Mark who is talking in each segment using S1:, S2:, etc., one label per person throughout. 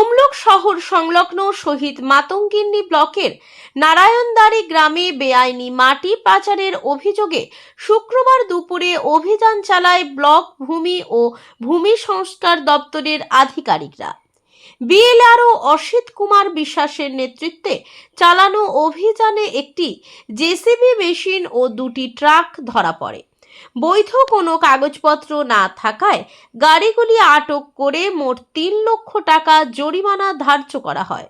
S1: তমলুক শহর সংলগ্ন শহীদ মাতঙ্গিন্নি ব্লকের নারায়ণদারি গ্রামে বেআইনি মাটি পাচারের অভিযোগে শুক্রবার দুপুরে অভিযান চালায় ব্লক ভূমি ও ভূমি সংস্কার দপ্তরের আধিকারিকরা। বিএলআরও অসিত কুমার বিশ্বাসের নেতৃত্বে চালানো অভিযানে একটি জেসিবি মেশিন ও দুটি ট্রাক ধরা পড়ে। বৈধ কোনো কাগজপত্র না থাকায় গাড়িগুলি আটক করে মোট তিন লক্ষ টাকা জরিমানা ধার্য করা হয়।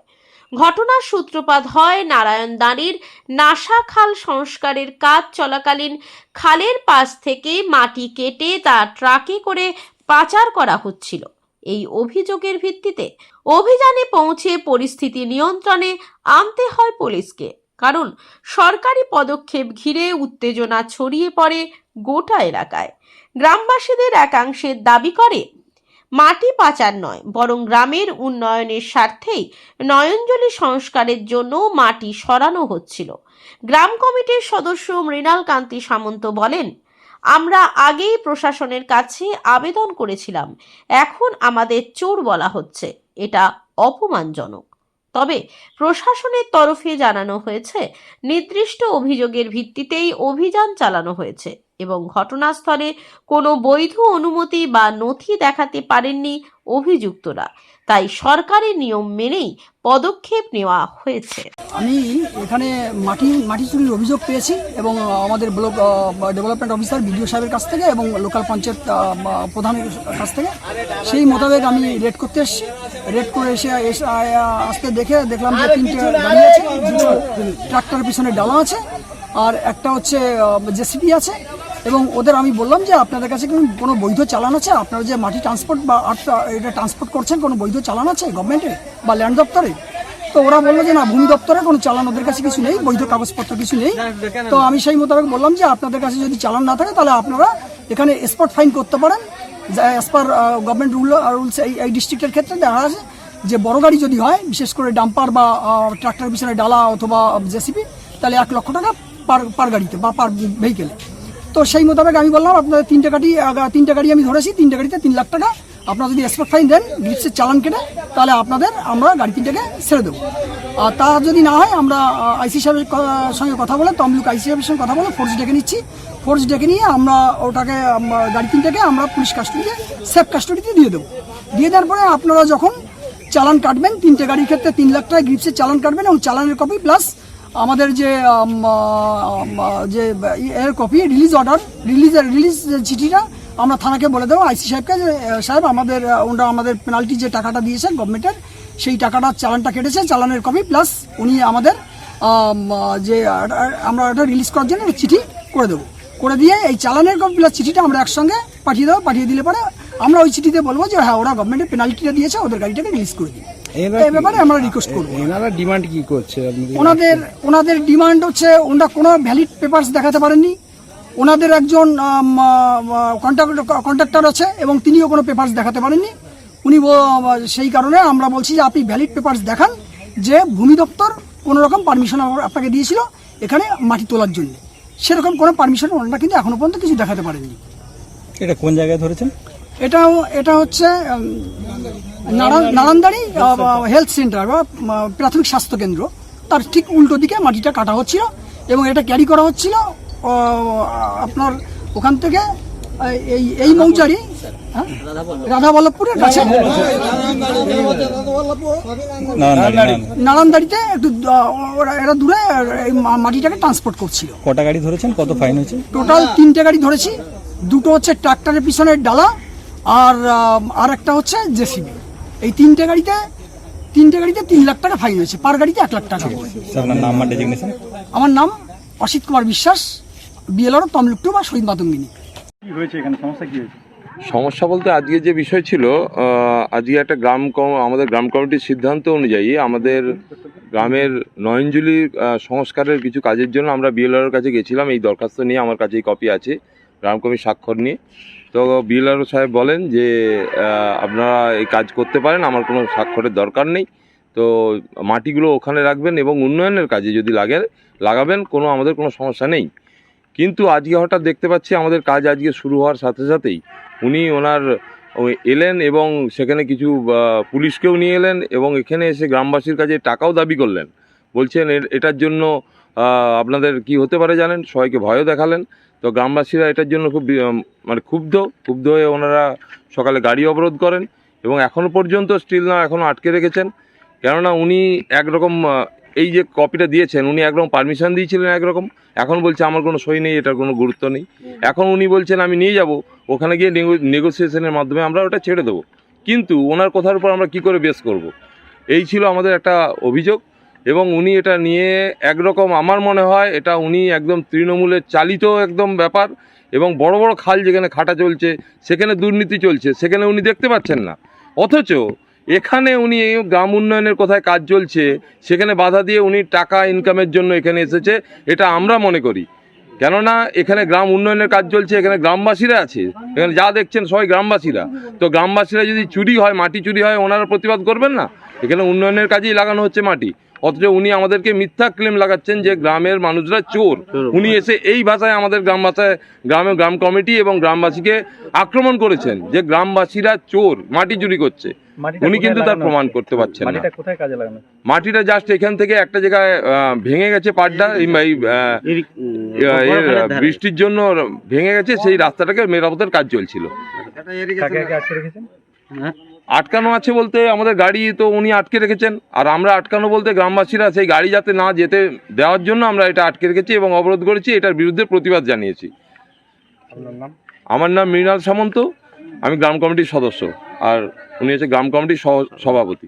S1: ঘটনার সূত্রপাত হয় নারায়ণদানির নাসা খাল সংস্কারের কাজ চলাকালীন খালের পাশ থেকে মাটি কেটে তা ট্রাকে করে পাচার করা হচ্ছিল। এই অভিযোগের ভিত্তিতে অভিযানে পৌঁছে পরিস্থিতি নিয়ন্ত্রণে আনতে হয় পুলিশকে, কারণ সরকারি পদক্ষেপ ঘিরে উত্তেজনা ছড়িয়ে পড়ে গোটা এলাকায়। গ্রামবাসীদের একাংশের দাবি করে, মাটি পাচার নয়, বরং গ্রামের উন্নয়নের স্বার্থেই নয়নজলি সংস্কারের জন্য মাটি সরানো হচ্ছিল। গ্রাম কমিটির সদস্য মৃণাল কান্তি সামন্ত বলেন, আমরা আগেই প্রশাসনের কাছে আবেদন করেছিলাম, এখন আমাদের চোর বলা হচ্ছে। এটা অপমানজনক। তবে প্রশাসনের তরফে জানানো হয়েছে, নির্দিষ্ট অভিযোগের ভিত্তিতেই অভিযান চালানো হয়েছে এবং ঘটনাস্থলে কোনো বৈধ অনুমতি বা নথি দেখাতে পারেননি অভিযুক্তরা। তাই সরকারি নিয়ম মেনেই পদক্ষেপ নেওয়া হয়েছে।
S2: আমি এখানে মাটি মাটি চুরির অভিযোগ পেয়েছি এবং আমাদের ব্লক ডেভেলপমেন্ট অফিসার বিডিও সাহেবের কাছ থেকে এবং লোকাল পঞ্চায়েত প্রধানের কাছ থেকে। সেই মোতাবেক আমি রেড করতে এসেছি। রেড করে এসে আসতে দেখে দেখলাম যে তিনটে গাড়ি আছে ট্রাক্টরের পিছনে ডালা আছে। আর একটা হচ্ছে জেসিপি আছে এবং ওদের আমি বললাম যে আপনাদের কাছে কি কোনো বৈধ চালান আছে? আপনারা যে মাটি ট্রান্সপোর্ট বা এটা ট্রান্সপোর্ট করছেন কোনো বৈধ চালান আছে গভর্নমেন্টের বা ল্যান্ড দপ্তরে তো ওরা বলল যে না ভূমি দপ্তরে কোনো চালান ওদের কাছে কিছু নেই বৈধ কাগজপত্র কিছু নেই। তো আমি সেই মোতাবেক বললাম যে আপনাদের কাছে যদি চালান না থাকে তাহলে আপনারা এখানে স্পট ফাইন করতে পারেন। As per government rule rules এই এই ডিস্ট্রিক্টের ক্ষেত্রে দেখা আছে যে বড় গাড়ি যদি হয় বিশেষ করে ডাম্পার বা ট্রাক্টর পিছনে ডালা অথবা জেসিপি তাহলে এক লক্ষ টাকা পার পার গাড়িতে বা পার ভেহিকেলে তো সেই মোতাবেক আমি বললাম, আপনাদের তিনটে গাড়ি তিনটে গাড়ি আমি ধরেছি, তিনটে গাড়িতে তিন লাখ টাকা। আপনারা যদি এক্সপোর্ট ফাইন দেন গ্রিপসের চালান কেটে, তাহলে আপনাদের আমরা গাড়ি তিনটাকে ছেড়ে দেবো। আর তা যদি না হয়, আমরা আইসি সাহেবের সঙ্গে কথা বলে, তমলুক আইসি সাহেবের সঙ্গে কথা বলে ফোর্স ডেকে নিচ্ছি। ফোর্স ডেকে নিয়ে আমরা ওটাকে গাড়ি তিনটাকে আমরা পুলিশ কাস্টডিতে সেফ কাস্টডিতে দিয়ে দেবো। দিয়ে দেওয়ার পরে আপনারা যখন চালান কাটবেন, তিনটে গাড়ির ক্ষেত্রে তিন লাখ টাকা গ্রিপসের চালান কাটবেন এবং চালানের কপি প্লাস আমাদের যে যে এর copy release order release release চিঠিটা, আমরা থানাকে বলে দেবো, আইসি সাহেবকে যে সাহেব, আমাদের ওনারা আমাদের পেনাল্টি যে টাকাটা দিয়েছেন গভর্নমেন্টের সেই টাকাটা, চালানটা কেটেছে, চালানের কপি প্লাস উনি আমাদের যে আমরা ওটা রিলিজ করার জন্য চিঠি করে দেবো। করে দিয়ে এই চালানের কপি প্লাস চিঠিটা আমরা একসঙ্গে পাঠিয়ে দেবো, পাঠিয়ে দিলে পরে আমরা ওই চিঠিতে বলব যে হ্যাঁ ওরা গভর্নমেন্টের পেনাল্টিটা দিয়েছে, ওদের গাড়িটাকে রিলিজ করে দিই এই ব্যাপারে আমরা রিকোয়েস্ট করব।
S3: এনারা ডিমান্ড কি করছে?
S2: ওনাদের ওনাদের ডিমান্ড হচ্ছে ওনারা কোনো ভ্যালিড পেপারস দেখাতে পারেননি। ওনাদের একজন কন্ট্রাক্টর আছে এবং তিনিও কোনো পেপারস দেখাতে পারেননি। উনি সেই কারণে আমরা বলছি যে আপনি ভ্যালিড পেপারস দেখান যে ভূমি দপ্তর কোনো রকম পারমিশন আপনাকে দিয়েছিল এখানে মাটি তোলার জন্য। সেরকম কোনো পারমিশন ওনারা কিন্তু এখনও পর্যন্ত কিছু দেখাতে পারেননি।
S4: এটা কোন জায়গায় ধরেছেন?
S2: এটাও এটা হচ্ছে উম, হেলথ সেন্টার বা প্রাথমিক স্বাস্থ্য কেন্দ্র। তার ঠিক উল্টো দিকে মাটিটা কাটা হচ্ছিল এবং এটা ক্যারি করা হচ্ছিল আপনার ওখান থেকে এই এই মৌচারি হ্যাঁ? রাধাবল্লভপুরের কাছে।
S4: না না না, না।
S2: নারায়ণদারিতে একটু ওরা- এরা দূরে এই মাটিটাকে ট্রান্সপোর্ট করছিল।
S4: কটা গাড়ি ধরেছেন? কত ফাইন হয়েছে?
S2: টোটাল তিনটে গাড়ি ধরেছি। দুটো হচ্ছে ট্রাক্টরের পিছনের ডালা আর আর একটা হচ্ছে জেসিবি। এই তিনটে গাড়িতে তিনটে গাড়িতে তিন লাখ টাকা ফাইন হয়েছে। পার গাড়িতে এক লাখ টাকা
S4: স্যার, আপনার নাম
S2: আমার নাম অসিত কুমার বিশ্বাস বিএলআর তমলুক টু বা শহীদ মাতঙ্গিনী।
S4: কি হয়েছে এখানে? সমস্যা কি হয়েছে?
S5: সমস্যা বলতে আজকে যে বিষয় ছিল আজকে একটা গ্রাম কম- আমাদের গ্রাম কমিটির সিদ্ধান্ত অনুযায়ী আমাদের গ্রামের নয়নজুলি সংস্কারের কিছু কাজের জন্য আমরা বিএলআর কাছে গেছিলাম। এই দরখাস্ত নিয়ে আমার কাছে এই কপি আছে। কমিটির স্বাক্ষর নিয়ে। তো বিএলআর সাহেব বলেন যে আপনারা এই কাজ করতে পারেন, আমার কোনো স্বাক্ষরের দরকার নেই। তো মাটিগুলো ওখানে রাখবেন এবং উন্নয়নের কাজে যদি লাগে, লাগাবেন, কোনো আমাদের কোনো সমস্যা নেই। কিন্তু আজকে হঠাৎ দেখতে পাচ্ছি আমাদের কাজ আজকে শুরু হওয়ার সাথে সাথেই উনি ওনার এলেন এবং সেখানে কিছু পুলিশকেও নিয়ে এলেন এবং এখানে এসে গ্রামবাসীর কাছে টাকাও দাবি করলেন। বলছেন এটার জন্য আপনাদের কি হতে পারে জানেন? সবাইকে ভয়ও দেখালেন। তো গ্রামবাসীরা এটার জন্য খুব মানে ক্ষুব্ধ। ক্ষুব্ধ হয়ে ওনারা সকালে গাড়ি অবরোধ করেন এবং এখনও পর্যন্ত স্টিল না এখনও আটকে রেখেছেন। কেননা উনি একরকম এই যে কপিটা দিয়েছেন উনি একরকম পারমিশন দিয়েছিলেন একরকম। এখন বলছে আমার কোনো সই নেই এটার কোনো গুরুত্ব নেই। এখন উনি বলছেন আমি নিয়ে যাব ওখানে গিয়ে নেগোসিয়েশনের মাধ্যমে আমরা ওটা ছেড়ে দেবো। কিন্তু ওনার কথার উপর আমরা কি করে বেস করব। এই ছিল আমাদের একটা অভিযোগ। এবং উনি এটা নিয়ে একরকম আমার মনে হয় এটা উনি একদম তৃণমূলের চালিত একদম ব্যাপার এবং বড় বড় খাল যেখানে খাটা চলছে, সেখানে দুর্নীতি চলছে, সেখানে উনি দেখতে পাচ্ছেন না। অথচ এখানে উনি গ্রাম উন্নয়নের কোথায় কাজ চলছে, সেখানে বাধা দিয়ে উনি টাকা ইনকামের জন্য এখানে এসেছে, এটা আমরা মনে করি। কেননা এখানে গ্রাম উন্নয়নের কাজ চলছে, এখানে গ্রামবাসীরা আছে। এখানে যা দেখছেন সবাই গ্রামবাসীরা। তো গ্রামবাসীরা যদি চুরি হয়, মাটি চুরি হয়, ওনারা প্রতিবাদ করবেন না? এখানে উন্নয়নের কাজেই লাগানো হচ্ছে মাটি। অথচ উনি আমাদেরকে মিথ্যা ক্লেম লাগাচ্ছেন যে গ্রামের মানুষরা চোর। উনি এসে এই ভাষায় আমাদের গ্রাম ভাষায় গ্রামে গ্রাম কমিটি এবং গ্রামবাসীকে আক্রমণ করেছেন যে গ্রামবাসীরা চোর মাটি চুরি করছে। উনি কিন্তু তার প্রমাণ করতে পারছেন না।
S4: মাটিটা কোথায় কাজে লাগানো হচ্ছে?
S5: মাটিটা জাস্ট এখান থেকে একটা জায়গায় আহ, ভেঙে গেছে এর বৃষ্টির জন্য ভেঙে গেছে সেই রাস্তাটাকে মেরামতের কাজ চলছিল। আটকানো আছে বলতে আমাদের গাড়ি তো উনি আটকে রেখেছেন। আর আমরা আটকানো বলতে গ্রামবাসীরা সেই গাড়ি যাতে না যেতে দেওয়ার জন্য আমরা এটা আটকে রেখেছি এবং অবরোধ করেছি এটার বিরুদ্ধে প্রতিবাদ জানিয়েছি। আমার নাম মৃণাল সামন্ত আমি গ্রাম কমিটির সদস্য। আর উনি হচ্ছে গ্রাম কমিটির সহ- সভাপতি।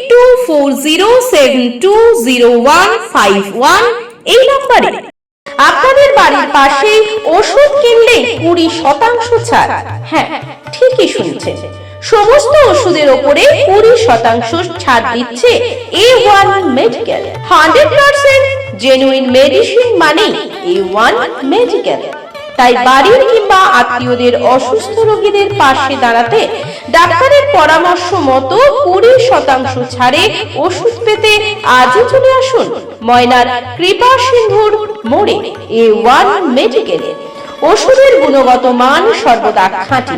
S1: এই নম্বরে আপনাদের বাড়ির পাশে ওষুধ কিনলে কুড়ি শতাংশ ছাড়। হ্যাঁ ঠিকই শুনছেন। সমস্ত ওষুধের ওপরে কুড়ি শতাংশ ছাড় দিচ্ছে A one medical hundred percent genuine medicine মানে এ ওয়ান মেডিকেল তাই বাড়ির কিংবা আত্মীয়দের অসুস্থ রোগীদের পাশে দাঁড়াতে ডাক্তারের পরামর্শ মতো কুড়ি শতাংশ ছাড়ে ওষুধ পেতে আজই চলে আসুন ময়নার কৃপা সিন্ধুর মোড়ে এ ওয়ান মেডিকেলে ওষুধের গুণগত মান সর্বদা খাঁটি।